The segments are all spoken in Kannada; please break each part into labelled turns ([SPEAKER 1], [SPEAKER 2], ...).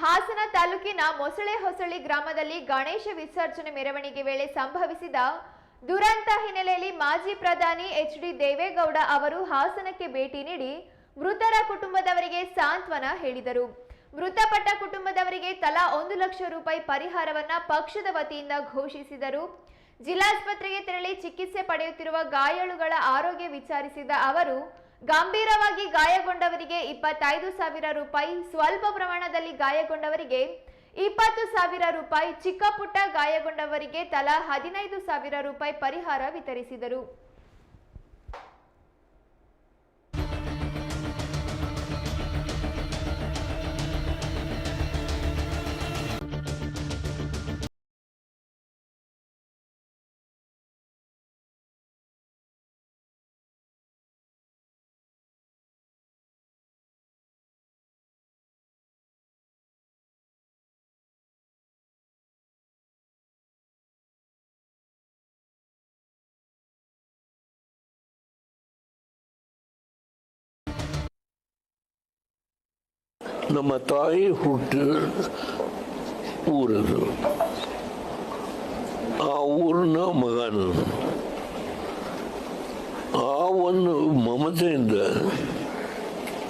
[SPEAKER 1] ಹಾಸನ ತಾಲೂಕಿನ ಮೊಸಳೆ ಹೊಸಳಿ ಗ್ರಾಮದಲ್ಲಿ ಗಣೇಶ ವಿಸರ್ಜನೆ ಮೆರವಣಿಗೆ ವೇಳೆ ಸಂಭವಿಸಿದ ದುರಂತ ಹಿನ್ನೆಲೆಯಲ್ಲಿ ಮಾಜಿ ಪ್ರಧಾನಿ ಎಚ್ ಡಿ ದೇವೇಗೌಡ ಅವರು ಹಾಸನಕ್ಕೆ ಭೇಟಿ ನೀಡಿ ಮೃತರ ಕುಟುಂಬದವರಿಗೆ ಸಾಂತ್ವನ ಹೇಳಿದರು. ಮೃತಪಟ್ಟ ಕುಟುಂಬದವರಿಗೆ ತಲಾ ಒಂದು ಲಕ್ಷ ರೂಪಾಯಿ ಪರಿಹಾರವನ್ನ ಪಕ್ಷದ ವತಿಯಿಂದ ಘೋಷಿಸಿದರು. ಜಿಲ್ಲಾಸ್ಪತ್ರೆಗೆ ತೆರಳಿ ಚಿಕಿತ್ಸೆ ಪಡೆಯುತ್ತಿರುವ ಗಾಯಾಳುಗಳ ಆರೋಗ್ಯ ವಿಚಾರಿಸಿದ ಅವರು ಗಂಭೀರವಾಗಿ ಗಾಯಗೊಂಡವರಿಗೆ ಇಪ್ಪತ್ತೈದು ಸಾವಿರ ರೂಪಾಯಿ, ಸ್ವಲ್ಪ ಪ್ರಮಾಣದಲ್ಲಿ ಗಾಯಗೊಂಡವರಿಗೆ ಇಪ್ಪತ್ತು ಸಾವಿರ ರೂಪಾಯಿ ಚಿಕ್ಕ ಪುಟ್ಟ ಗಾಯಗೊಂಡವರಿಗೆ ತಲಾ ಹದಿನೈದು ಸಾವಿರ ರೂಪಾಯಿ ಪರಿಹಾರ ವಿತರಿಸಿದರು.
[SPEAKER 2] ನಮ್ಮ ತಾಯಿ ಹುಟ್ಟ ಊರದು. ಆ ಊರಿನ ಮಗ ನಾನು ಆ ಒಂದು ಮಮತೆಯಿಂದ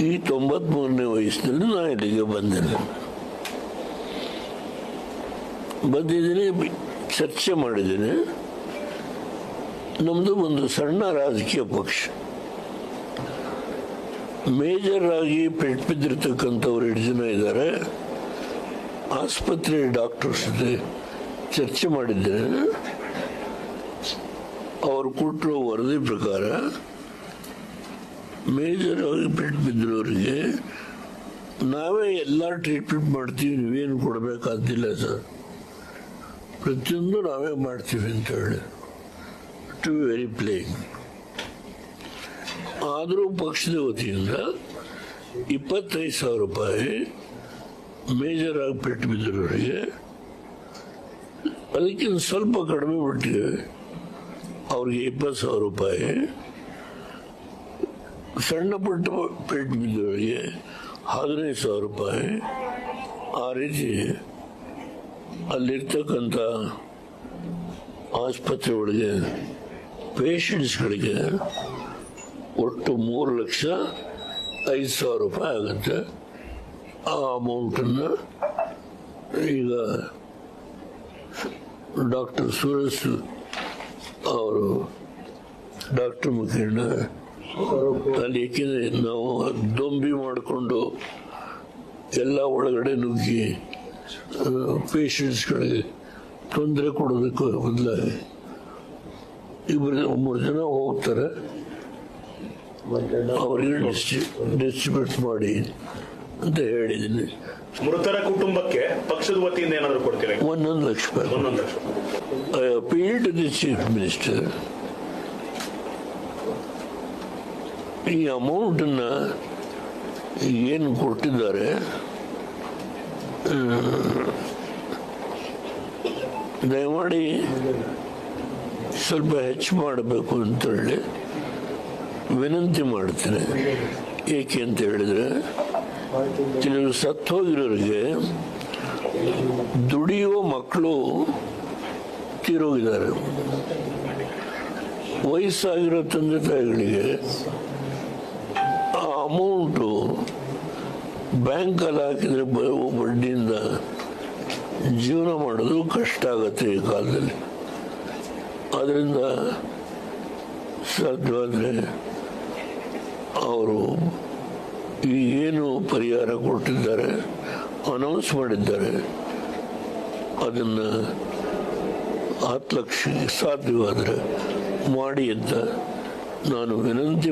[SPEAKER 2] ಈ ತೊಂಬತ್ಮೂರನೇ ವಯಸ್ಸಿನಲ್ಲಿ ನಾನು ಇಲ್ಲಿಗೆ ಬಂದಿಲ್ಲ ಬಂದಿದ್ದೀನಿ, ಚರ್ಚೆ ಮಾಡಿದ್ದೀನಿ. ನಮ್ಮದು ಒಂದು ಸಣ್ಣ ರಾಜಕೀಯ ಪಕ್ಷ. ಮೇಜರ್ ಆಗಿ ಪೆಟ್ಟು ಬಿದ್ದಿರ್ತಕ್ಕಂಥವ್ರು ಎರಡು ಜನ ಇದ್ದಾರೆ? ಆಸ್ಪತ್ರೆ ಡಾಕ್ಟರ್ಸ್ ಜೊತೆ ಚರ್ಚೆ ಮಾಡಿದ್ದೇನೆ ಅವರು ಕೊಟ್ಟಿರೋ ವರದಿ ಪ್ರಕಾರ ಮೇಜರ್ ಆಗಿ ಪೆಟ್ಟು ಬಿದ್ದಿರೋರಿಗೆ ನಾವೇ ಎಲ್ಲ ಟ್ರೀಟ್ಮೆಂಟ್ ಮಾಡ್ತೀವಿ, ನೀವೇನು ಕೊಡಬೇಕಾದಿಲ್ಲ ಸರ್. ಪ್ರತಿಯೊಂದು ನಾವೇ ಮಾಡ್ತೀವಿ ಅಂತ ಹೇಳಿ. ಟು ವೆರಿ ಪ್ಲೇನ್ ಆದರೂ ಪಕ್ಷದ ವತಿಯಿಂದ ಇಪ್ಪತ್ತೈದು ಸಾವಿರ ರೂಪಾಯಿ ಮೇಜರ್ ಆಗಿ ಪೆಟ್ಟು ಬಿದ್ದಿರೋರಿಗೆ ಅದಕ್ಕಿಂತ ಸ್ವಲ್ಪ ಕಡಿಮೆ ಮಟ್ಟಿಗೆ ಅವ್ರಿಗೆ ಇಪ್ಪತ್ತು ಸಾವಿರ ರೂಪಾಯಿ ಸಣ್ಣ ಪುಟ್ಟ ಪೆಟ್ಟು ಬಿದ್ದವರಿಗೆ ಹದಿನೈದು ಸಾವಿರ ರೂಪಾಯಿ ಆ ರೀತಿ ಅಲ್ಲಿರ್ತಕ್ಕಂಥ ಆಸ್ಪತ್ರೆ ಒಳಗೆ ಪೇಷಂಟ್ಸ್ಗಳಿಗೆ ಒಟ್ಟು ಮೂರು ಲಕ್ಷ ಐದು ಸಾವಿರ ರೂಪಾಯಿ ಆಗುತ್ತೆ. ಆ ಅಮೌಂಟನ್ನು ಈಗ ಡಾಕ್ಟರ್ ಸುರೇಶ್ ಅವರು ಡಾಕ್ಟರ್ ಮುಖೇಣ ಅಲ್ಲಿ ಏಕೆಂದರೆ ನಾವು ದೊಂಬಿ ಮಾಡಿಕೊಂಡು ಎಲ್ಲ ಒಳಗಡೆ ನುಗ್ಗಿ ಪೇಷಂಟ್ಸ್ಗಳಿಗೆ ತೊಂದರೆ ಕೊಡೋದಕ್ಕೆ ಬದಲಾಗಿ ಇಬ್ಬರು ಮೂರು ಜನ ಹೋಗ್ತಾರೆ. ಅವರಿಗೆ ಡಿಸ್ಟ್ರಿ ಡಿಸ್ಟ್ರಿಬ್ಯೂಟ್ ಮಾಡಿ ಅಂತ ಹೇಳಿದ್ದೀನಿ
[SPEAKER 3] ಮೃತರ ಕುಟುಂಬಕ್ಕೆ ಪಕ್ಷದ ವತಿಯಿಂದ ಏನಾದರೂ ಕೊಡ್ತೀರಾ?
[SPEAKER 2] ಒಂದೊಂದು ಲಕ್ಷ ರೂಪಾಯಿ.
[SPEAKER 3] ಒಂದೊಂದು lakh
[SPEAKER 2] the chief minister. the chief minister ಈ ಅಮೌಂಟನ್ನು ಏನು ಕೊಟ್ಟಿದ್ದಾರೆ? ದಯಮಾಡಿ ಸ್ವಲ್ಪ ಹೆಚ್ಚು ಮಾಡಬೇಕು ಅಂತೇಳಿ. ವಿನಂತಿ ಮಾಡ್ತೇನೆ. ಏಕೆ ಅಂತ ಹೇಳಿದ್ರೆ ಕೆಲವರು ಸತ್ತು ಹೋಗಿರೋರಿಗೆ ದುಡಿಯುವ ಮಕ್ಕಳು ತೀರೋಗಿದ್ದಾರೆ. ವಯಸ್ಸಾಗಿರೋ ತಂದೆ ತಾಯಿಗಳಿಗೆ ಆ ಅಮೌಂಟು ಬ್ಯಾಂಕಲ್ಲಿ ಹಾಕಿದ್ರೆ ಬಡ್ಡಿಯಿಂದ ಜೀವನ ಮಾಡೋದು ಕಷ್ಟ ಆಗತ್ತೆ ಈ ಕಾಲದಲ್ಲಿ. ಸಾಧ್ಯವಾದರೆ ಅವರು, ಈ ಏನು ಪರಿಹಾರ ಕೊಟ್ಟಿದ್ದಾರೆ ಅನೌನ್ಸ್ ಮಾಡಿದ್ದಾರೆ, ಅದನ್ನು ಹತ್ತು ಲಕ್ಷ ಸಾಧ್ಯವಾದರೆ ಮಾಡಿ ಅಂತ ನಾನು ವಿನಂತಿ